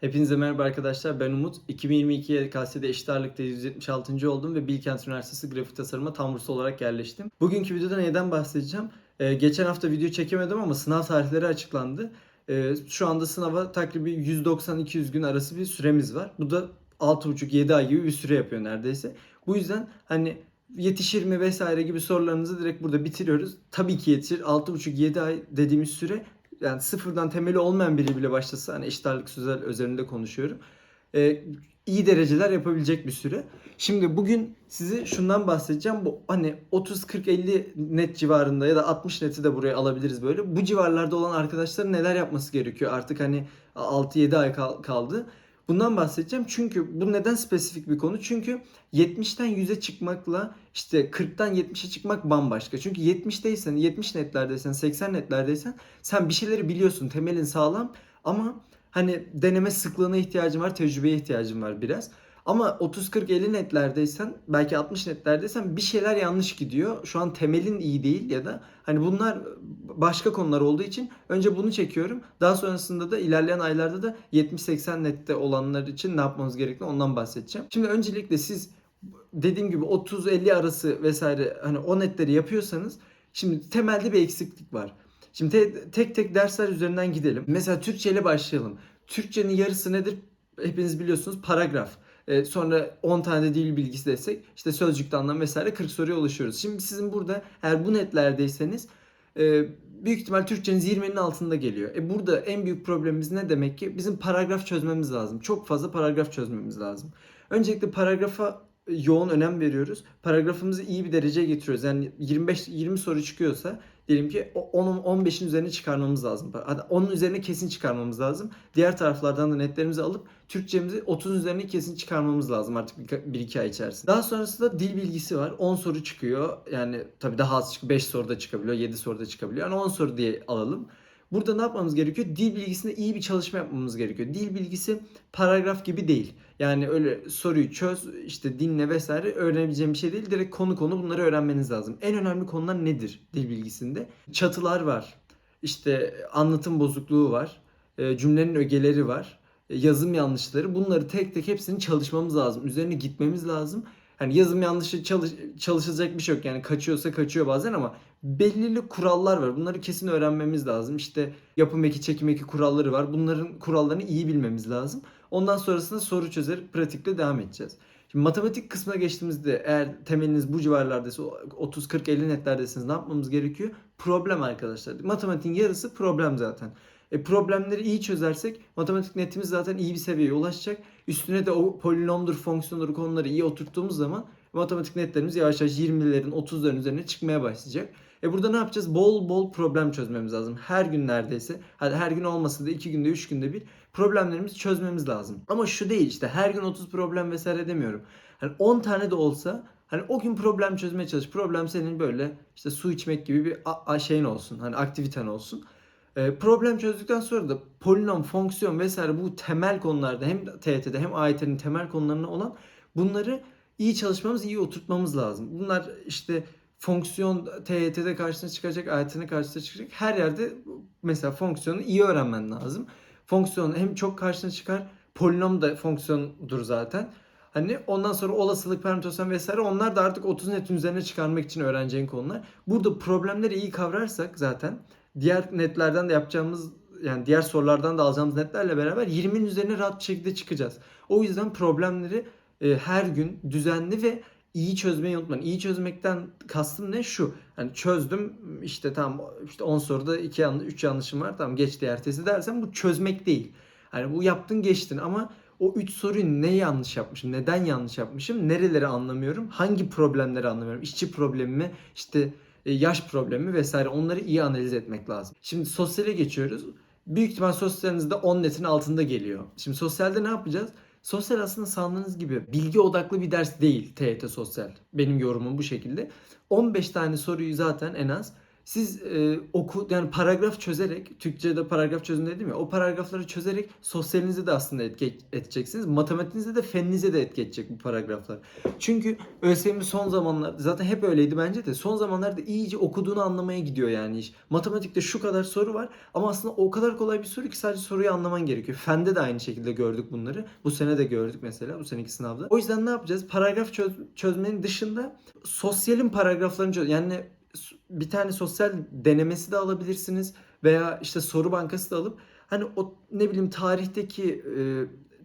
Hepinize merhaba arkadaşlar. Ben Umut. 2022 YKS'de eşit ağırlıkta 176. oldum ve Bilkent Üniversitesi Grafik Tasarım'a tam burs olarak yerleştim. Bugünkü videoda neyden bahsedeceğim? Ee, geçen hafta video çekemedim ama sınav tarihleri açıklandı. Ee, şu anda sınava takribi 190-200 gün arası bir süremiz var. Bu da 6,5-7 ay gibi bir süre yapıyor neredeyse. Bu yüzden hani yetişir mi vesaire gibi sorularınızı direkt burada bitiriyoruz. Tabii ki yetişir. 6,5-7 ay dediğimiz süre yani sıfırdan temeli olmayan biri bile başlasa hani eşit ağırlık sözel üzerinde konuşuyorum. Ee, iyi dereceler yapabilecek bir süre. Şimdi bugün size şundan bahsedeceğim. Bu hani 30 40 50 net civarında ya da 60 neti de buraya alabiliriz böyle. Bu civarlarda olan arkadaşların neler yapması gerekiyor? Artık hani 6 7 ay kal- kaldı. Bundan bahsedeceğim. Çünkü bu neden spesifik bir konu? Çünkü 70'ten 100'e çıkmakla işte 40'tan 70'e çıkmak bambaşka. Çünkü 70'teysen, 70 netlerdeysen, 80 netlerdeysen sen bir şeyleri biliyorsun. Temelin sağlam ama hani deneme sıklığına ihtiyacın var, tecrübeye ihtiyacın var biraz. Ama 30 40 50 netlerdeysen, belki 60 netlerdeysen bir şeyler yanlış gidiyor. Şu an temelin iyi değil ya da hani bunlar başka konular olduğu için önce bunu çekiyorum. Daha sonrasında da ilerleyen aylarda da 70-80 nette olanlar için ne yapmamız gerektiğini ondan bahsedeceğim. Şimdi öncelikle siz dediğim gibi 30-50 arası vesaire hani o netleri yapıyorsanız şimdi temelde bir eksiklik var. Şimdi te- tek tek dersler üzerinden gidelim. Mesela Türkçe ile başlayalım. Türkçenin yarısı nedir? Hepiniz biliyorsunuz paragraf. Ee, sonra 10 tane de dil bilgisi desek işte sözcükte anlam vesaire 40 soruya ulaşıyoruz. Şimdi sizin burada eğer bu netlerdeyseniz e, büyük ihtimal Türkçeniz 20'nin altında geliyor. E burada en büyük problemimiz ne demek ki? Bizim paragraf çözmemiz lazım. Çok fazla paragraf çözmemiz lazım. Öncelikle paragrafa yoğun önem veriyoruz. Paragrafımızı iyi bir dereceye getiriyoruz. Yani 25 20 soru çıkıyorsa diyelim ki o- onun 15'in üzerine çıkarmamız lazım. Onun üzerine kesin çıkarmamız lazım. Diğer taraflardan da netlerimizi alıp Türkçemizi 30'un üzerine kesin çıkarmamız lazım artık 1-2 ay içerisinde. Daha sonrasında dil bilgisi var. 10 soru çıkıyor. Yani tabii daha az çıkıyor. 5 soruda çıkabiliyor, 7 soruda çıkabiliyor. Yani 10 soru diye alalım. Burada ne yapmamız gerekiyor? Dil bilgisinde iyi bir çalışma yapmamız gerekiyor. Dil bilgisi paragraf gibi değil. Yani öyle soruyu çöz, işte dinle vesaire öğrenebileceğim bir şey değil. Direkt konu konu bunları öğrenmeniz lazım. En önemli konular nedir dil bilgisinde? Çatılar var. İşte anlatım bozukluğu var. e, Cümlenin ögeleri var. e, Yazım yanlışları. Bunları tek tek hepsini çalışmamız lazım. Üzerine gitmemiz lazım. Hani yazım yanlışı çalış, çalışılacak bir şey yok. Yani kaçıyorsa kaçıyor bazen ama belirli kurallar var. Bunları kesin öğrenmemiz lazım. İşte yapım eki, çekim eki kuralları var. Bunların kurallarını iyi bilmemiz lazım. Ondan sonrasında soru çözerek pratikle devam edeceğiz. Şimdi matematik kısmına geçtiğimizde eğer temeliniz bu civarlardaysa 30 40 50 netlerdesiniz ne yapmamız gerekiyor? Problem arkadaşlar. Matematiğin yarısı problem zaten. E problemleri iyi çözersek matematik netimiz zaten iyi bir seviyeye ulaşacak. Üstüne de o polinomdur, fonksiyondur konuları iyi oturttuğumuz zaman matematik netlerimiz yavaş yavaş 20'lerin 30'ların üzerine çıkmaya başlayacak. E burada ne yapacağız? Bol bol problem çözmemiz lazım. Her gün neredeyse. Hadi her gün olmasa da 2 günde 3 günde bir problemlerimizi çözmemiz lazım. Ama şu değil işte her gün 30 problem vesaire demiyorum. Hani 10 tane de olsa hani o gün problem çözmeye çalış. Problem senin böyle işte su içmek gibi bir şeyin olsun. Hani aktiviten olsun. E, problem çözdükten sonra da polinom, fonksiyon vesaire bu temel konularda hem TYT'de hem AYT'nin temel konularına olan bunları iyi çalışmamız, iyi oturtmamız lazım. Bunlar işte fonksiyon TYT'de karşına çıkacak, AYT'nin karşısına çıkacak. Her yerde mesela fonksiyonu iyi öğrenmen lazım. Fonksiyon hem çok karşına çıkar, polinom da fonksiyondur zaten. Hani ondan sonra olasılık, permütasyon vesaire onlar da artık 30 netin üzerine çıkarmak için öğreneceğin konular. Burada problemleri iyi kavrarsak zaten diğer netlerden de yapacağımız yani diğer sorulardan da alacağımız netlerle beraber 20'nin üzerine rahat bir şekilde çıkacağız. O yüzden problemleri e, her gün düzenli ve iyi çözmeyi unutmayın. İyi çözmekten kastım ne? Şu. Hani çözdüm işte tamam işte 10 soruda 2 yanlış 3 yanlışım var. Tamam geçti ertesi dersen bu çözmek değil. Hani bu yaptın geçtin ama o 3 soruyu ne yanlış yapmışım? Neden yanlış yapmışım? Nereleri anlamıyorum? Hangi problemleri anlamıyorum? İşçi problemi mi? İşte e, yaş problemi vesaire onları iyi analiz etmek lazım. Şimdi sosyale geçiyoruz. Büyük ihtimal sosyalinizde 10 netin altında geliyor. Şimdi sosyalde ne yapacağız? Sosyal aslında sandığınız gibi bilgi odaklı bir ders değil TYT sosyal. Benim yorumum bu şekilde. 15 tane soruyu zaten en az Siz e, oku yani paragraf çözerek Türkçe'de paragraf çözün dedim ya o paragrafları çözerek sosyalinize de aslında etki edeceksiniz. Matematiğinize de feninize de etki edecek bu paragraflar. Çünkü ÖSYM son zamanlar zaten hep öyleydi bence de son zamanlarda iyice okuduğunu anlamaya gidiyor yani iş. Matematikte şu kadar soru var ama aslında o kadar kolay bir soru ki sadece soruyu anlaman gerekiyor. Fende de aynı şekilde gördük bunları. Bu sene de gördük mesela bu seneki sınavda. O yüzden ne yapacağız? Paragraf çöz- çözmenin dışında sosyalin paragraflarını çöz yani bir tane sosyal denemesi de alabilirsiniz veya işte soru bankası da alıp hani o ne bileyim tarihteki e,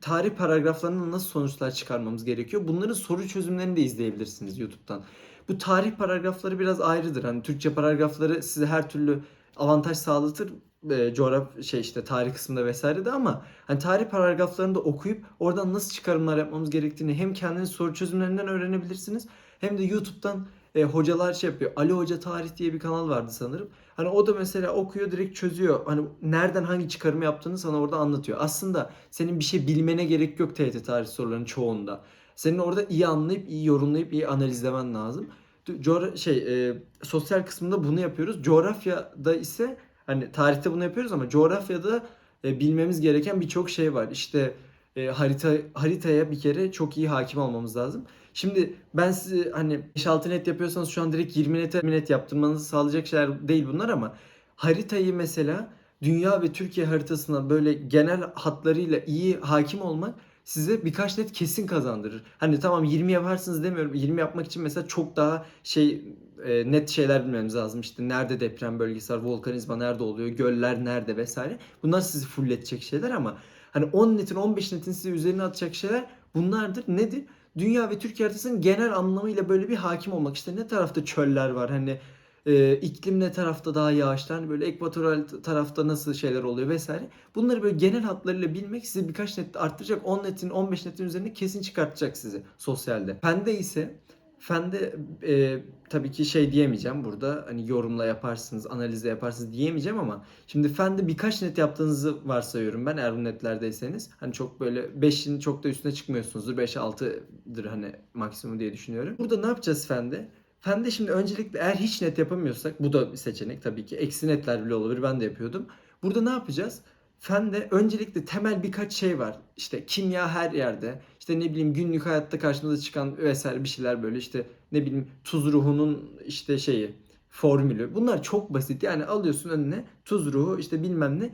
tarih paragraflarından nasıl sonuçlar çıkarmamız gerekiyor. Bunların soru çözümlerini de izleyebilirsiniz YouTube'dan. Bu tarih paragrafları biraz ayrıdır. Hani Türkçe paragrafları size her türlü avantaj sağlatır. E, coğraf şey işte tarih kısmında vesaire de ama hani tarih paragraflarını da okuyup oradan nasıl çıkarımlar yapmamız gerektiğini hem kendiniz soru çözümlerinden öğrenebilirsiniz hem de YouTube'dan e, hocalar şey yapıyor. Ali Hoca Tarih diye bir kanal vardı sanırım. Hani o da mesela okuyor direkt çözüyor. Hani nereden hangi çıkarımı yaptığını sana orada anlatıyor. Aslında senin bir şey bilmene gerek yok TYT tarih sorularının çoğunda. Senin orada iyi anlayıp iyi yorumlayıp iyi analizlemen lazım. Coğra- şey e, sosyal kısmında bunu yapıyoruz. Coğrafyada ise hani tarihte bunu yapıyoruz ama coğrafyada e, bilmemiz gereken birçok şey var. İşte e, harita haritaya bir kere çok iyi hakim olmamız lazım. Şimdi ben size hani 5-6 net yapıyorsanız şu an direkt 20 net, 20 net yaptırmanızı sağlayacak şeyler değil bunlar ama haritayı mesela dünya ve Türkiye haritasına böyle genel hatlarıyla iyi hakim olmak size birkaç net kesin kazandırır. Hani tamam 20 yaparsınız demiyorum. 20 yapmak için mesela çok daha şey e, net şeyler bilmemiz lazım. İşte nerede deprem bölgesi var, volkanizma nerede oluyor, göller nerede vesaire. Bunlar sizi fulletecek şeyler ama hani 10 netin 15 netin size üzerine atacak şeyler bunlardır. Nedir? Dünya ve Türkiye haritasının genel anlamıyla böyle bir hakim olmak. İşte ne tarafta çöller var hani e, iklim ne tarafta daha yağışlı hani böyle ekvatoral tarafta nasıl şeyler oluyor vesaire. Bunları böyle genel hatlarıyla bilmek sizi birkaç net arttıracak. 10 netin 15 netin üzerine kesin çıkartacak sizi sosyalde. Fende ise Fende e, tabii ki şey diyemeyeceğim burada hani yorumla yaparsınız, analizle yaparsınız diyemeyeceğim ama şimdi Fende birkaç net yaptığınızı varsayıyorum ben eğer bu netlerdeyseniz. Hani çok böyle 5'in çok da üstüne çıkmıyorsunuzdur. 5-6'dır hani maksimum diye düşünüyorum. Burada ne yapacağız Fende? Fende şimdi öncelikle eğer hiç net yapamıyorsak bu da bir seçenek tabii ki. Eksi netler bile olabilir ben de yapıyordum. Burada ne yapacağız? Fende öncelikle temel birkaç şey var. İşte kimya her yerde. İşte ne bileyim günlük hayatta karşımıza çıkan vesaire bir şeyler böyle işte ne bileyim tuz ruhunun işte şeyi formülü. Bunlar çok basit. Yani alıyorsun önüne tuz ruhu işte bilmem ne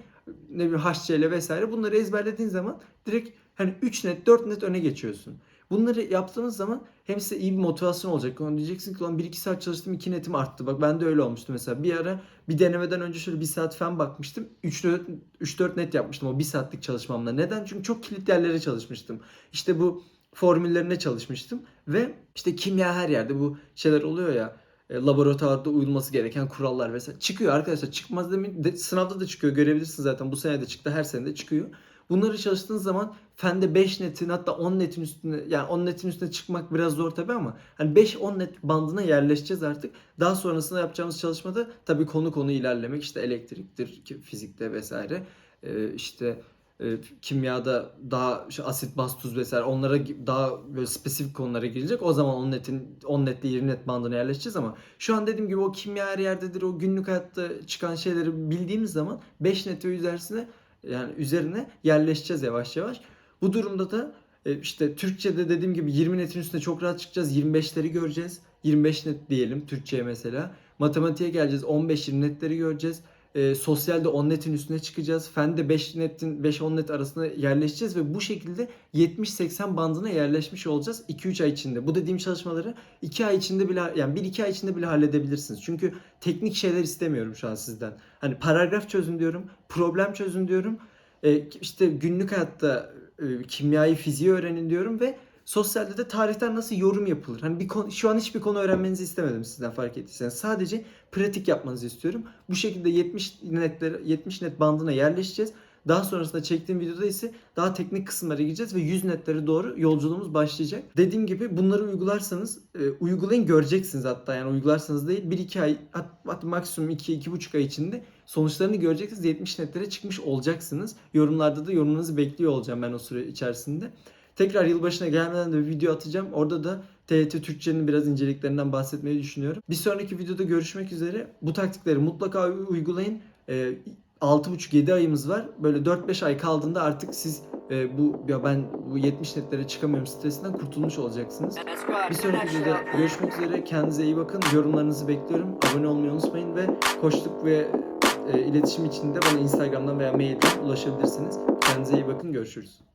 ne bileyim HCl vesaire bunları ezberlediğin zaman direkt hani 3 net 4 net öne geçiyorsun. Bunları yaptığınız zaman hem size iyi bir motivasyon olacak. Yani diyeceksin ki lan 1-2 saat çalıştım 2 netim arttı. Bak ben de öyle olmuştu mesela. Bir ara bir denemeden önce şöyle 1 saat fen bakmıştım. 3-4 net yapmıştım o 1 saatlik çalışmamla. Neden? Çünkü çok kilit yerlere çalışmıştım. İşte bu formüllerine çalışmıştım. Ve işte kimya her yerde bu şeyler oluyor ya e, laboratuvarda uyulması gereken kurallar vesaire çıkıyor arkadaşlar. Çıkmaz demin de, sınavda da çıkıyor. Görebilirsin zaten. Bu sene de çıktı. Her sene de çıkıyor. Bunları çalıştığınız zaman fende 5 netin hatta 10 netin üstüne yani 10 netin üstüne çıkmak biraz zor tabi ama hani 5-10 net bandına yerleşeceğiz artık. Daha sonrasında yapacağımız çalışmada tabi konu konu ilerlemek işte elektriktir, fizikte vesaire. Ee, işte e, kimyada daha işte asit, baz, tuz vesaire onlara daha böyle spesifik konulara girecek. O zaman 10 netin 10 netle 20 net bandına yerleşeceğiz ama şu an dediğim gibi o kimya her yerdedir. O günlük hayatta çıkan şeyleri bildiğimiz zaman 5 net üzerine yani üzerine yerleşeceğiz yavaş yavaş. Bu durumda da e, işte Türkçe'de dediğim gibi 20 netin üstüne çok rahat çıkacağız. 25'leri göreceğiz. 25 net diyelim Türkçe'ye mesela. Matematiğe geleceğiz. 15-20 netleri göreceğiz. E, sosyalde 10 netin üstüne çıkacağız. Fende 5 netin 5-10 net arasında yerleşeceğiz ve bu şekilde 70-80 bandına yerleşmiş olacağız 2-3 ay içinde. Bu dediğim çalışmaları 2 ay içinde bile yani 1-2 ay içinde bile halledebilirsiniz. Çünkü teknik şeyler istemiyorum şu an sizden. Hani paragraf çözün diyorum, problem çözün diyorum. E, işte günlük hayatta e, kimyayı, fiziği öğrenin diyorum ve sosyalde de tarihten nasıl yorum yapılır. Hani bir konu, şu an hiçbir konu öğrenmenizi istemedim sizden fark ettiyseniz. Sadece pratik yapmanızı istiyorum. Bu şekilde 70 netler 70 net bandına yerleşeceğiz. Daha sonrasında çektiğim videoda ise daha teknik kısımlara gireceğiz ve 100 netlere doğru yolculuğumuz başlayacak. Dediğim gibi bunları uygularsanız e, uygulayın göreceksiniz hatta yani uygularsanız değil 1-2 ay hatta maksimum 2-2,5 ay içinde sonuçlarını göreceksiniz 70 netlere çıkmış olacaksınız. Yorumlarda da yorumunuzu bekliyor olacağım ben o süre içerisinde. Tekrar yılbaşına gelmeden de bir video atacağım. Orada da TYT Türkçenin biraz inceliklerinden bahsetmeyi düşünüyorum. Bir sonraki videoda görüşmek üzere. Bu taktikleri mutlaka uygulayın. Ee, 6,5-7 ayımız var. Böyle 4-5 ay kaldığında artık siz e, bu ya ben bu 70 netlere çıkamıyorum stresinden kurtulmuş olacaksınız. Bir sonraki videoda görüşmek üzere. Kendinize iyi bakın. Yorumlarınızı bekliyorum. Abone olmayı unutmayın ve koçluk ve e, iletişim için de bana Instagram'dan veya mailden ulaşabilirsiniz. Kendinize iyi bakın. Görüşürüz.